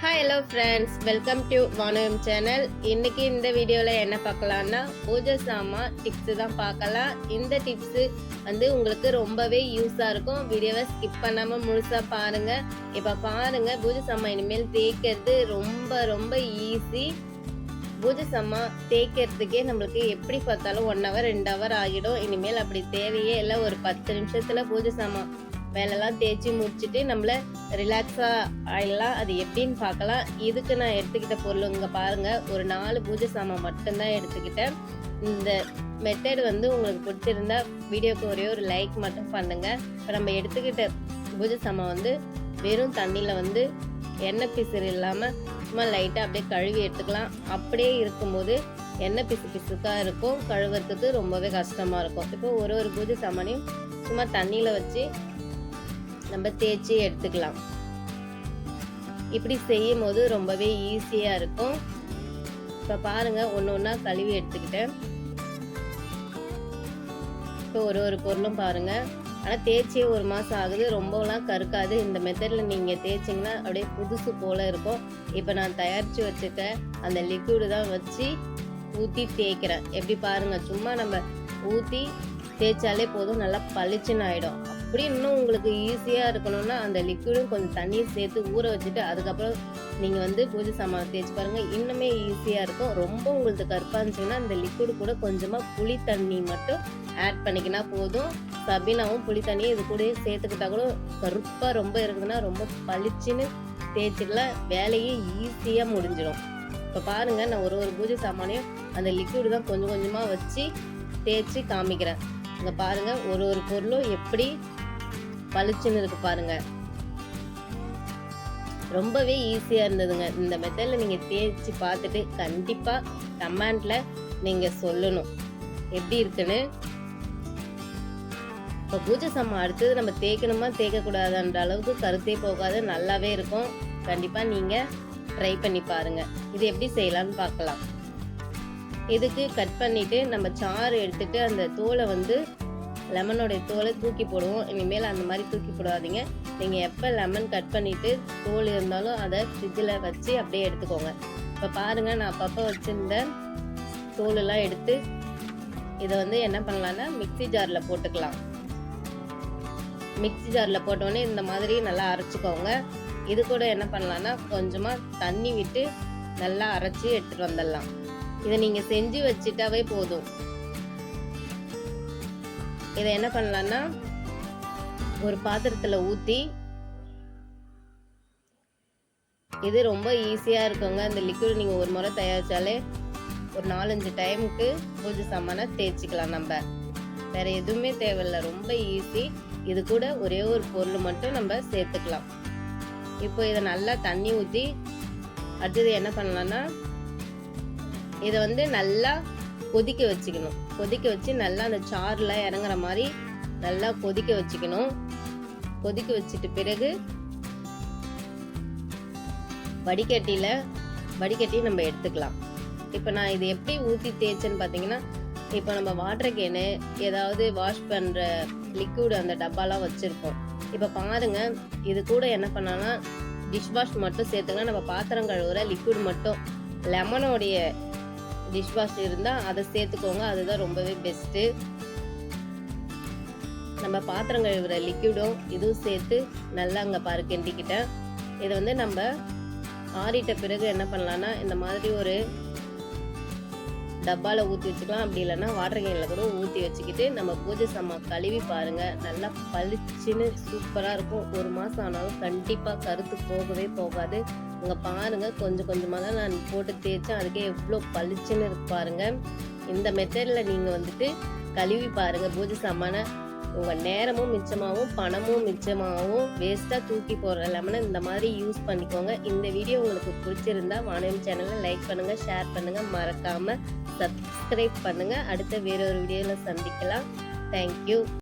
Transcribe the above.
Hi hello friends welcome to Vanagam channel இன்னைக்கு இந்த வீடியோவில் என்ன பார்க்கலாம்னா பூஜை சாமான் டிப்ஸு தான் பார்க்கலாம். இந்த டிப்ஸு வந்து உங்களுக்கு ரொம்பவே யூஸாக இருக்கும். வீடியோவை ஸ்கிப் பண்ணாமல் முழுசாக பாருங்கள் இப்போ பாருங்கள் பூஜை சாமான் இனிமேல் தேய்க்கிறது ரொம்ப ரொம்ப ஈஸி பூஜை சாமான் தேய்க்கிறதுக்கே நம்மளுக்கு எப்படி பார்த்தாலும் ஒன் ஹவர் ரெண்டு ஹவர் ஆகிடும். இனிமேல் அப்படி தேவையே இல்லை. ஒரு பத்து நிமிஷத்தில் பூஜை சாமான் வேலைலாம் தேய்ச்சி முடிச்சுட்டு நம்மள ரிலாக்ஸாக ஆயிடலாம். அது எப்படின்னு பார்க்கலாம். இதுக்கு நான் எடுத்துக்கிட்ட பொருள் இங்கே பாருங்கள் ஒரு நாலு பூஜை சாமான் மட்டும்தான் எடுத்துக்கிட்டேன். இந்த மெத்தட் வந்து உங்களுக்கு பிடிச்சிருந்தா வீடியோக்கு ஒரே ஒரு லைக் மட்டும் பண்ணுங்க. இப்போ நம்ம எடுத்துக்கிட்ட பூஜை சாமான் வந்து வெறும் தண்ணியில் வந்து எண்ணெய் பிசுறு இல்லாமல் சும்மா லைட்டாக அப்படியே கழுவி எடுத்துக்கலாம். அப்படியே இருக்கும்போது எண்ணெய் பிசு பிசுக்காக இருக்கும். கழுவுறதுக்கு ரொம்பவே கஷ்டமாக இருக்கும். இப்போ ஒரு ஒரு பூஜை சாமானையும் சும்மா தண்ணியில் வச்சு நம்ம தேய்ச்சி எடுத்துக்கலாம். இப்படி செய்யும் போது ரொம்பவே ஈஸியாக இருக்கும். இப்போ பாருங்க ஒன்று ஒன்றா கழுவி எடுத்துக்கிட்டேன். இப்போ ஒரு ஒரு பொருளும் பாருங்க. ஆனால் தேய்ச்சியே ஒரு மாதம் ஆகுது ரொம்பலாம் கருக்காது. இந்த மெத்தடில் நீங்கள் தேய்ச்சிங்கன்னா அப்படியே புதுசு போல் இருக்கும். இப்போ நான் தயாரித்து வச்சுக்க அந்த லிக்விடு தான் வச்சு ஊற்றி தேய்க்கிறேன். எப்படி பாருங்கள் சும்மா நம்ம ஊற்றி தேய்ச்சாலே போதும் நல்லா பளிச்சுன்னு ஆகிடும் அப்படி இன்னும் உங்களுக்கு ஈஸியாக இருக்கணும்னா அந்த லிக்விடும் கொஞ்சம் தண்ணியும் சேர்த்து ஊற வச்சுட்டு அதுக்கப்புறம் நீங்கள் வந்து பூஜை சாமான் தேய்ச்சி பாருங்கள் இன்னுமே ஈஸியாக இருக்கும். ரொம்ப உங்களுக்கு கருப்பாக இருந்துச்சுன்னா அந்த லிக்விடு கூட கொஞ்சமாக புளி தண்ணி மட்டும் ஆட் பண்ணிக்கினா போதும். சபினாவும் புளி தண்ணியும் இது கூட சேர்த்துக்கிட்டா கூட கருப்பாக ரொம்ப இருக்குதுன்னா ரொம்ப பளிச்சுன்னு தேய்ச்சிக்கலாம். வேலையே ஈஸியாக முடிஞ்சிடும். இப்போ பாருங்கள் நான் ஒரு ஒரு பூஜை சாமானையும் அந்த லிக்விடு தான் கொஞ்சம் கொஞ்சமாக வச்சு தேய்ச்சி காமிக்கிறேன். இங்கே பாருங்க ஒரு ஒரு பொருளும் எப்படி பளிச்சுன்னு இருக்கு பாருங்க. ரொம்பவே ஈஸியாக இருந்ததுங்க. இந்த மெத்தடில் நீங்கள் தேய்ச்சி பார்த்துட்டு கண்டிப்பாக கமெண்டில் நீங்கள் சொல்லணும். எப்படி இருக்குன்னு? இப்போ பூஜை சாமான் அடுத்தது நம்ம தேய்க்கணுமா? தேய்க்கக்கூடாதுன்ற அளவுக்கு கருத்தே போகாது. நல்லாவே இருக்கும். கண்டிப்பாக நீங்கள் ட்ரை பண்ணி பாருங்கள் இது எப்படி செய்யலாம்னு பார்க்கலாம். இதுக்கு கட் பண்ணிவிட்டு நம்ம சாறு எடுத்துட்டு அந்த தோலை வந்து லெமனோடைய தோலை தூக்கி போடுவோம். இனிமேல் அந்த மாதிரி தூக்கி போடாதீங்க. நீங்கள் எப்போ லெமன் கட் பண்ணிவிட்டு தோல் இருந்தாலும் அதை ஃப்ரிட்ஜில் வச்சு அப்படியே எடுத்துக்கோங்க. இப்போ பாருங்கள் நான் அப்பப்போ வச்சுருந்த தோலெல்லாம் எடுத்து இதை வந்து என்ன பண்ணலான்னா மிக்சி ஜாரில் போட்டுக்கலாம். மிக்சி ஜாரில் போட்டோன்னே இந்த மாதிரி நல்லா அரைச்சிக்கோங்க. இது கூட என்ன பண்ணலான்னா கொஞ்சமாக தண்ணி விட்டு நல்லா அரைச்சி எடுத்துகிட்டு வந்துடலாம். இதை நீங்கள் செஞ்சு வச்சுட்டாவே போதும். இதை என்ன பண்ணலான்னா ஒரு பாத்திரத்தில் ஊற்றி இது ரொம்ப ஈஸியாக இருக்குங்க. இந்த லிக்விட் நீங்கள் ஒரு முறை தயாரித்தாலே ஒரு நாலஞ்சு டைமுக்கு பூஜை சாமானை தேய்ச்சிக்கலாம் நம்ம. வேற எதுவுமே தேவையில்லை. ரொம்ப ஈஸி இது கூட ஒரே ஒரு பொருள் மட்டும் நம்ம சேர்த்துக்கலாம். இப்போ இதை நல்லா தண்ணி ஊற்றி அடுத்தது என்ன பண்ணலான்னா இதை வந்து நல்லா கொதிக்க வச்சுக்கணும். கொதிக்க வச்சு நல்லா அந்த சாறுலாம் இறங்குற மாதிரி நல்லா கொதிக்க வச்சுக்கணும். கொதிக்க வச்சுட்டு பிறகு வடிகட்டியில் வடிகட்டி நம்ம எடுத்துக்கலாம். இப்போ நான் இது எப்படி ஊற்றி தேய்ச்சேன்னு பார்த்தீங்கன்னா இப்போ நம்ம வாட்டர் கேனு ஏதாவது வாஷ் பண்ணுற லிக்விட் அந்த டப்பாலாம் வச்சுருப்போம் இப்போ பாருங்க இது கூட என்ன பண்ணான்னா டிஷ் வாஷ் மட்டும் சேர்த்துக்கலாம் நம்ம பாத்திரம் கழுவுற லிக்விட் மட்டும். லெமனோடைய டிஷ் வாஷ் இருந்தால் அதை சேர்த்துக்கோங்க. அதுதான் ரொம்பவே பெஸ்ட்டு நம்ம பாத்திரம் கழுவுற லிக்விடும் இதுவும் சேர்த்து நல்லா அங்கே பாரு கிண்டிக்கிட்டேன். இதை வந்து நம்ம ஆறிட்ட பிறகு என்ன பண்ணலான்னா இந்த மாதிரி ஒரு டப்பாவில் ஊற்றி வச்சுக்கலாம். அப்படி இல்லைன்னா வாட்டர் கேனில் கூட ஊற்றி வச்சுக்கிட்டு நம்ம பூஜை சாமான் கழுவி பாருங்கள் நல்லா பளிச்சுன்னு சூப்பராக இருக்கும். ஒரு மாதம் ஆனாலும் கண்டிப்பாக கருத்து போகவே போகாது. இங்கே பாருங்கள் கொஞ்சம் கொஞ்சமாக தான் நான் போட்டு தேய்ச்சேன். அதுக்கே எவ்வளோ பளிச்சுன்னு இருக்கு பாருங்கள் இந்த மெத்தடில் நீங்கள் வந்துட்டு கழுவி பாருங்கள் பூஜை சாமானை. உங்கள் நேரமும் மிச்சமாகவும் பணமும் மிச்சமாகவும் வேஸ்ட்டாக தூக்கி போடுற லெமனை இந்த மாதிரி யூஸ் பண்ணிக்கோங்க. இந்த வீடியோ உங்களுக்கு பிடிச்சிருந்தா வானகம் சேனலை லைக் பண்ணுங்கள் ஷேர் பண்ணுங்கள் மறக்காமல் சப்ஸ்கிரைப் பண்ணுங்கள் அடுத்த வேறொரு வீடியோவில் சந்திக்கலாம். தேங்க்யூ